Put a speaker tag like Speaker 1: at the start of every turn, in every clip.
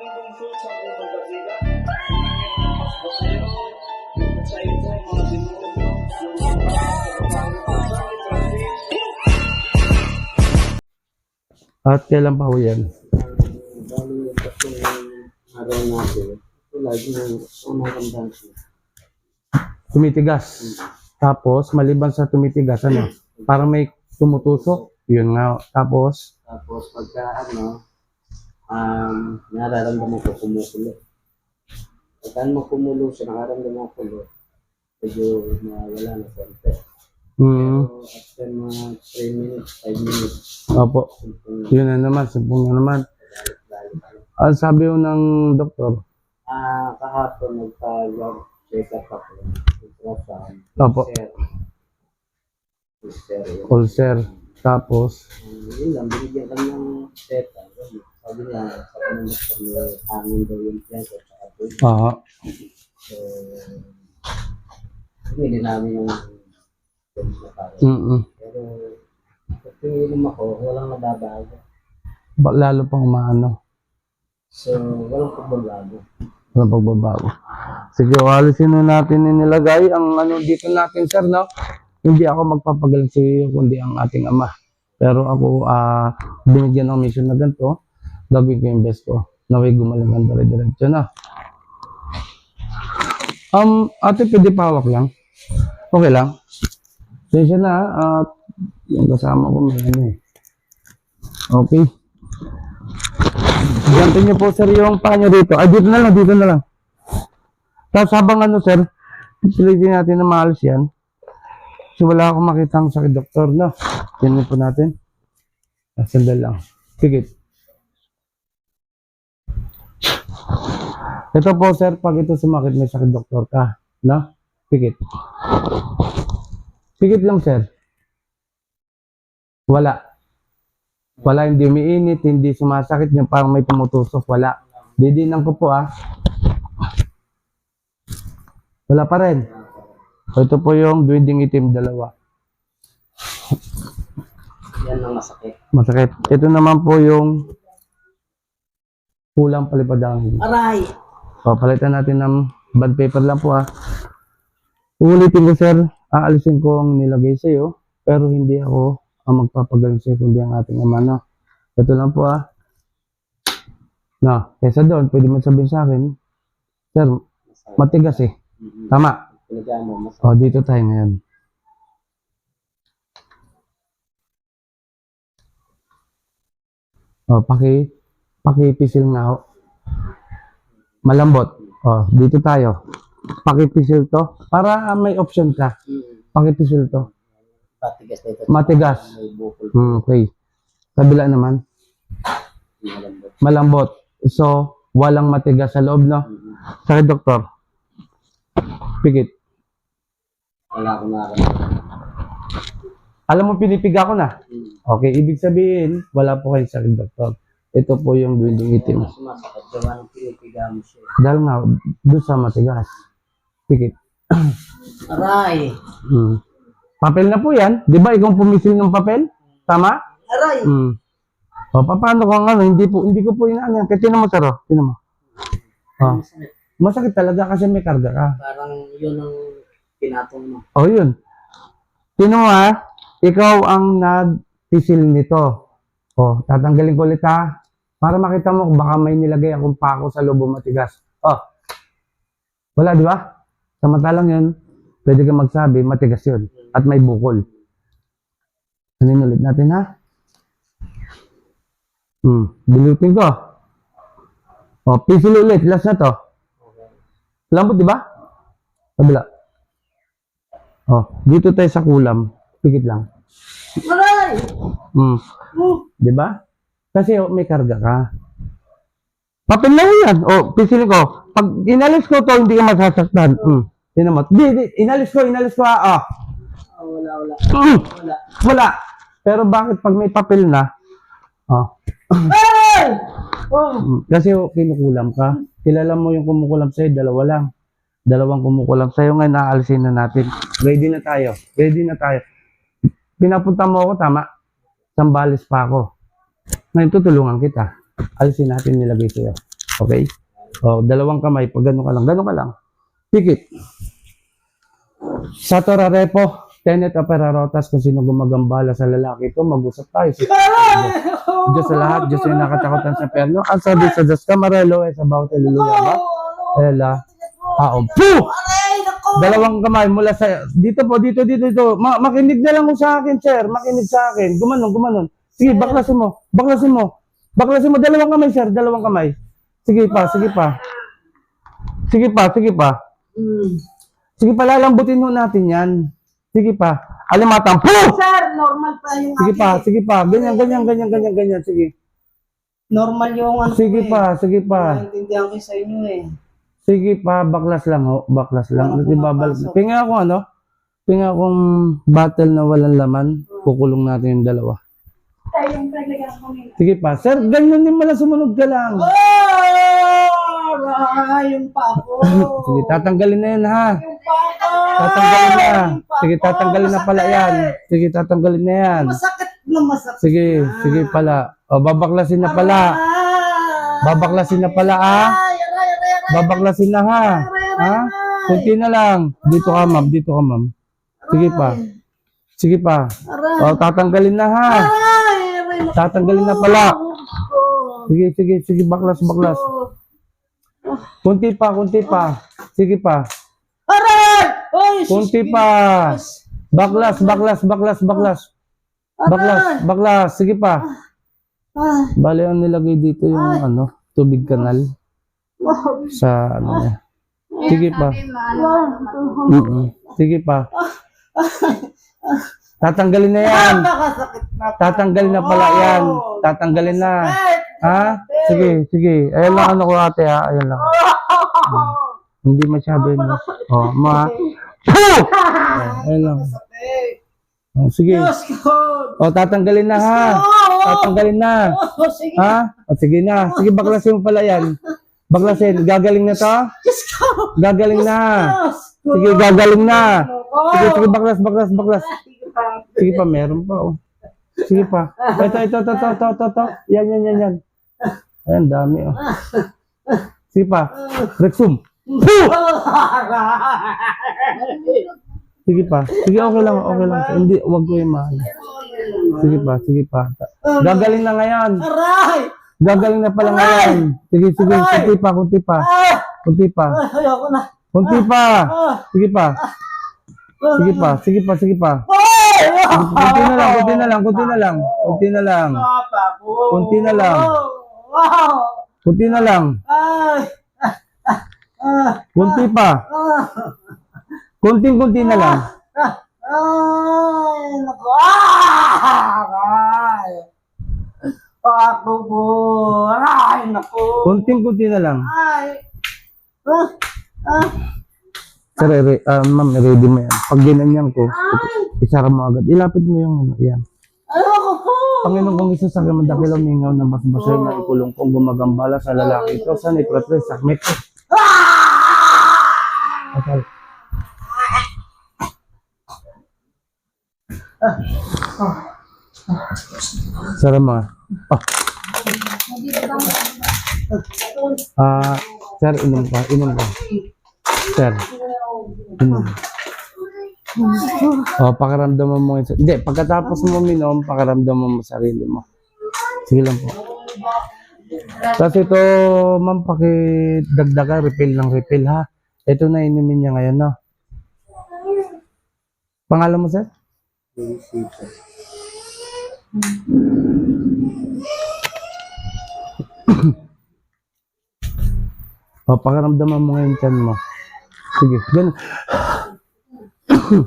Speaker 1: aming lungsod sa unang sa ito, mga Francis,
Speaker 2: At kailan pa ho yan?
Speaker 3: Bali, tatlong araw natin, lagi nang umaramdam siya.
Speaker 2: Tumitigas. Tapos, maliban sa tumitigas, ano? Parang may tumutusok. Yun nga. Tapos,
Speaker 3: Tapos pagka ano, um, nararamdaman ko kumukulo. Pagka mo kumulo siya, nakaramdaman ko kulo, medyo nawala na konti.
Speaker 2: mm,
Speaker 3: So, after mga 3 minutes, 5 minutes,
Speaker 2: opo. Yun na naman, sumpong na naman. Ang sabi ho ng doktor,
Speaker 3: Ah, kahapon nagpa-check up ako. Ultrasound.
Speaker 2: Opo.
Speaker 3: Ulcer. Ulcer.
Speaker 2: Tapos,
Speaker 3: Um, yun lang, binigyan kami ng teta. Sabi niya, sa kanong doktor niya, hangin daw yung plento at saka po.
Speaker 2: ah,
Speaker 3: So, pinili namin yung yung na parang.
Speaker 2: mm, mm,
Speaker 3: Pero, pag pinilom ako, walang nababago.
Speaker 2: ba- lalo pang maano,
Speaker 3: So, walang pagbabago.
Speaker 2: ng pagbabago. Sige, alisin na natin yung nilagay. Ang ano dito natin, sir, no? Hindi ako magpapagaling sa iyo, kundi ang ating ama. Pero ako, ah, binigyan ng mission na ganito, gagawin ko yung best ko. Naway gumaling ang dire-diretso na. Um, ate, pwede pawak lang? Okay lang? Sensya na, at yung kasama ko may ano eh. Okay. Gantin niyo po sir yung paa dito. Ay, dito na lang, dito na lang. Tapos habang ano sir, pilitin natin na maalis yan. Kasi wala akong makita ang sakit doktor, no? Yan po natin. Sandal lang. Pikit. Ito po sir, pag ito sumakit, may sakit doktor ka. No? Pikit. Pikit lang sir. Wala. Wala, hindi umiinit, hindi sumasakit, yung parang may tumutusok, wala. Didinan ko po ah. Wala pa rin. Ito po yung duwinding itim, dalawa.
Speaker 3: Yan ang masakit.
Speaker 2: Masakit. Ito naman po yung kulang palipadang.
Speaker 3: Aray!
Speaker 2: O, palitan natin ng bond paper lang po ah. Uulitin ko sir, aalisin ko ang nilagay sa'yo, pero hindi ako ang magpapagaling sa'yo, kundi ang ating ama no. Ito lang po ah. No, kesa doon, pwede mo sabihin sa akin, sir, matigas eh.
Speaker 3: Mm-hmm.
Speaker 2: Tama. O, dito tayo ngayon. O, paki, pakipisil nga ho. Malambot. O, dito tayo. Pakipisil to. Para may option ka.
Speaker 3: Mm.
Speaker 2: Pakipisil to.
Speaker 3: Patigas na ito.
Speaker 2: Matigas. Hmm, okay. Kabila naman.
Speaker 3: Malambot.
Speaker 2: Malambot. So, walang matigas sa loob, no?
Speaker 3: Mm-hmm.
Speaker 2: Sakit, doktor. Pikit.
Speaker 3: Wala akong.
Speaker 2: Alam mo, pinipiga ko na.
Speaker 3: Mm.
Speaker 2: Okay, ibig sabihin, wala po kayong sakit, doktor. Ito po yung dwindling itim.
Speaker 3: Mas sumasakit. Gawa ng pinipiga mo siya.
Speaker 2: Dahil nga, doon sa matigas. Pikit.
Speaker 3: Aray!
Speaker 2: Hmm. Papel na po yan. Di ba, ikaw pumisil ng papel? Tama?
Speaker 3: Aray!
Speaker 2: Hmm. O, pa- paano kung ano, hindi po, hindi ko po inaano yan. Kaya tinan mo, sir, oh. Tinan mo. Oh.
Speaker 3: Masakit.
Speaker 2: Masakit talaga kasi may karga ka.
Speaker 3: Parang yun ang pinatong mo.
Speaker 2: O, yun. Tinan mo, ha? Ikaw ang nagpisil nito. O, tatanggalin ko ulit, ha? Para makita mo, baka may nilagay akong pako sa lobo matigas. O. Wala, di ba? Samantalang yun, pwede ka magsabi, matigas yun. At may bukol. Alin ulit natin, ha? Hmm, bilutin ko. O, pisil ulit. Last na to. Lambot, di ba? Kabila. Oh, dito tayo sa kulam. Pikit lang.
Speaker 3: Aray!
Speaker 2: Hmm.
Speaker 3: Oh!
Speaker 2: Di ba? Kasi oh, may karga ka. Papel lang yan. Oh, pisilin ko. Pag inalis ko to, hindi ka masasaktan. Hmm. Tinan mo. Di, di, inalis ko, inalis ko. Ah. Ah,
Speaker 3: wala, wala.
Speaker 2: Hmm.
Speaker 3: Wala.
Speaker 2: Wala. Pero bakit pag may papel na, oh,
Speaker 3: Aray! Oh!
Speaker 2: Hmm. Kasi oh, kinukulam ka. Kilala mo yung kumukulam sa'yo, dalawa lang. Dalawang kumukulam sa'yo ngayon, naalisin na natin. Ready na tayo. Ready na tayo. Pinapunta mo ako, tama? Sambales pa ako. Ngayon, tutulungan kita. Alisin natin nilagay sa'yo. Okay? O, dalawang kamay. Pag gano'n ka lang. Gano'n ka lang. Pikit. Sa Torarepo, Tenet Operarotas, kung sino gumagambala sa lalaki ito, mag-usap tayo. Sa Diyos sa lahat, Diyos yung nakatakutan sa perno. Ang sabi sa Diyos, Kamarelo, eh, sa bawat iluluya ba? Ela, haom. Puh! Dalawang kamay mula sa, dito po, dito, dito, dito. Ma makinig na lang mo sa akin, sir. Makinig sa akin. Gumanon, gumanon. Sige, baklasin mo. Baklasin mo. Baklasin mo. Dalawang kamay, sir. Dalawang kamay. Sige pa, sige pa. Sige pa, sige pa. Sige pa, lalambutin mo natin yan. Sige pa. Alimatang. Puh!
Speaker 1: Sir, normal pa yung
Speaker 2: Sige
Speaker 1: akin.
Speaker 2: pa, sige pa. Ganyan, ganyan, ganyan, ganyan, ganyan. Sige.
Speaker 1: Normal yung ano
Speaker 2: Sige
Speaker 1: ko eh.
Speaker 2: pa, sige pa.
Speaker 1: Naintindihan ko sa inyo eh.
Speaker 2: Sige pa, baklas lang ho. Baklas lang.
Speaker 1: Parang
Speaker 2: babalik.
Speaker 1: pumapasok.
Speaker 2: Pinga ako ano? Pinga akong battle na walang laman. Kukulong natin yung dalawa. Sige pa. Sir, ganyan din mala sumunod ka lang.
Speaker 1: Oh! Aray, yung pako.
Speaker 2: Sige, tatanggalin na yan ha. Tatanggalin na. Sige, tatanggalin na pala yan. Sige, tatanggalin na yan.
Speaker 1: Masakit na masakit.
Speaker 2: Sige, sige pala. O, babaklasin na pala. Babaklasin na pala ah. Babaklasin na ha. Ha? Kunti na lang. Dito ka, ma'am. Dito ka, ma'am. Sige pa. Sige pa. O, tatanggalin na ha.
Speaker 1: Aray.
Speaker 2: Tatanggalin na pala. Sige, sige, sige. Baklas, baklas. Kunti pa, kunti pa. Sige pa.
Speaker 1: Aray!
Speaker 2: Kunti pa. Baklas, baklas, baklas, baklas. Baklas, baklas. Sige pa.
Speaker 1: Ah,
Speaker 2: Bale, ang nilagay dito yung ano, tubig kanal sa ano niya. Sige pa.
Speaker 1: Wow.
Speaker 2: Mm-mm. Sige pa. Tatanggalin na yan.
Speaker 1: Napakasakit na.
Speaker 2: Tatanggalin na pala yan. Tatanggalin na. Ha? Sige, sige. Ayan lang ano ko ate ha. Ayan lang. Hindi masyado yun. Oh, ma. Oh, ayan lang. Oh, sige.
Speaker 1: Ko.
Speaker 2: Oh, tatanggalin na ha. Tatanggalin na.
Speaker 1: Oh, sige.
Speaker 2: Ha? O, sige na. Sige, baklasin mo pala yan. Baklasin. Gagaling na to? Gagaling na. Sige, gagaling na.
Speaker 1: Oh.
Speaker 2: Sige, sige, baklas, baklas, baklas. Sige pa, meron pa. Oh. Sige pa. Ito, ito, ito, ito, ito, ito, ito. Yan, yan, yan, yan. Ayan, dami. Oh. Sige pa. Rexum. Sige pa. Sige, okay lang, okay lang. Hindi, wag ko yung mahal. Sige pa, sige pa. Gagaling na ngayon.
Speaker 1: Aray!
Speaker 2: Gagaling na pala ngayon. Sige, sige. Kunti pa, kunti pa.
Speaker 1: Ah!
Speaker 2: Kunti pa.
Speaker 1: Ay, ayoko na.
Speaker 2: Kunti pa.
Speaker 1: Ah!
Speaker 2: Sige pa. Sige pa, sige pa, sige pa.
Speaker 1: Ay!
Speaker 2: Kunti na lang, kunti na lang, kunti na lang. Kunti na lang. Kunti na lang. Kunti na lang.
Speaker 1: Ay!
Speaker 2: Kunti pa. Kunting-kunti na lang.
Speaker 1: Ay! Naku! Aray! Ako po! Aray! Naku!
Speaker 2: Kunting-kunti na lang.
Speaker 1: Ay! Ah! Ah!
Speaker 2: Sir, re, ah, ma'am, ready mo yan. Pag ginanyan ko, isara mo agad. Ilapit mo yung ano, yan.
Speaker 1: Ayoko po!
Speaker 2: Panginoon kong isa sa kamadakilaw mingaw na basbasay na ikulong kong gumagambala sa lalaki ito sa ni Pratre Sakmet. Okay. Sara mo. ah. Ah, sir, inom ka, inom ka. Sir, inom. Oh, pakaramdaman mo. yung- Hindi, pagkatapos mo minom, pakaramdaman mo sarili mo. Sige lang po. Kasi ito, ma'am, pakidagdagan, refill ng refill, ha? Ito na inumin niya ngayon, no? Pangalan mo, sir? O, pakaramdaman mo ngayon tiyan mo. Sige, ganun. Hmm.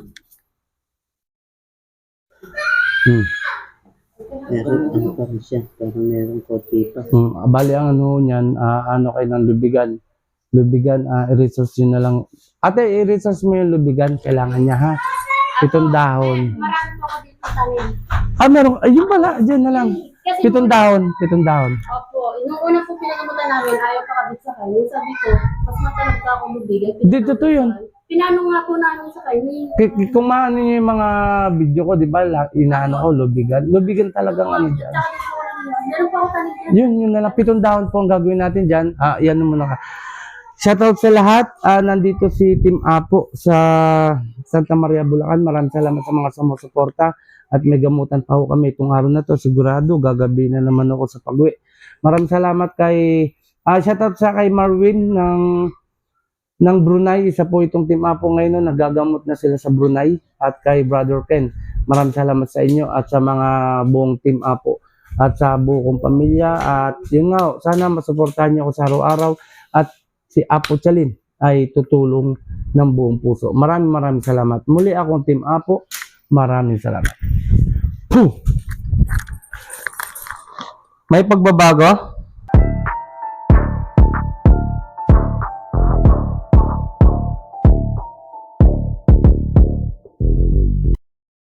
Speaker 3: Meron, ano pa rin siya, pero meron konti pa.
Speaker 2: Hmm, bali ang ano niyan, ah, ano kayo ng lubigan. Lubigan, ah, i-resource yun na lang. Ate, i-resource mo yung lubigan, kailangan niya ha. Pitong dahon.
Speaker 4: Marami po ako dito tanim.
Speaker 2: Ah, meron, ayun pala, dyan na lang.
Speaker 4: Kasi
Speaker 2: Pitong dahon, pitong dahon.
Speaker 4: Opo, nung una po pinagamutan namin, ayaw pa kabit sa kanya. Sabi ko, mas matalag ka ako mabigat.
Speaker 2: Di, totoo yun.
Speaker 4: Pinano nga po namin sa kanya.
Speaker 2: K- kung maano niyo yung mga video ko, di ba, la- inaano ko, lubigan. Lubigan talagang ano dyan.
Speaker 4: Tsaka din po lang yun. Meron pa ako tanig
Speaker 2: Yun, yun na lang. Pitong dahon po ang gagawin natin dyan. Ah, yan muna ka. Shoutout sa lahat. Ah, nandito si Team Apo sa Santa Maria, Bulacan. Maraming salamat sa mga sumusuporta. At may gamutan pa ho kami itong araw na to. Sigurado, gagabi na naman ako sa pag-uwi. Maraming salamat kay... Ah, shoutout sa kay Marwin ng ng Brunei. Isa po itong Team Apo ngayon. Nagagamot na sila sa Brunei. At kay Brother Ken. Maraming salamat sa inyo at sa mga buong Team Apo at sa buong pamilya at yun nga, sana masuportahan niyo ako sa araw-araw at si Apo Chalin ay tutulong ng buong puso. Maraming maraming salamat. Muli akong Team Apo. Maraming salamat. Puh! May pagbabago?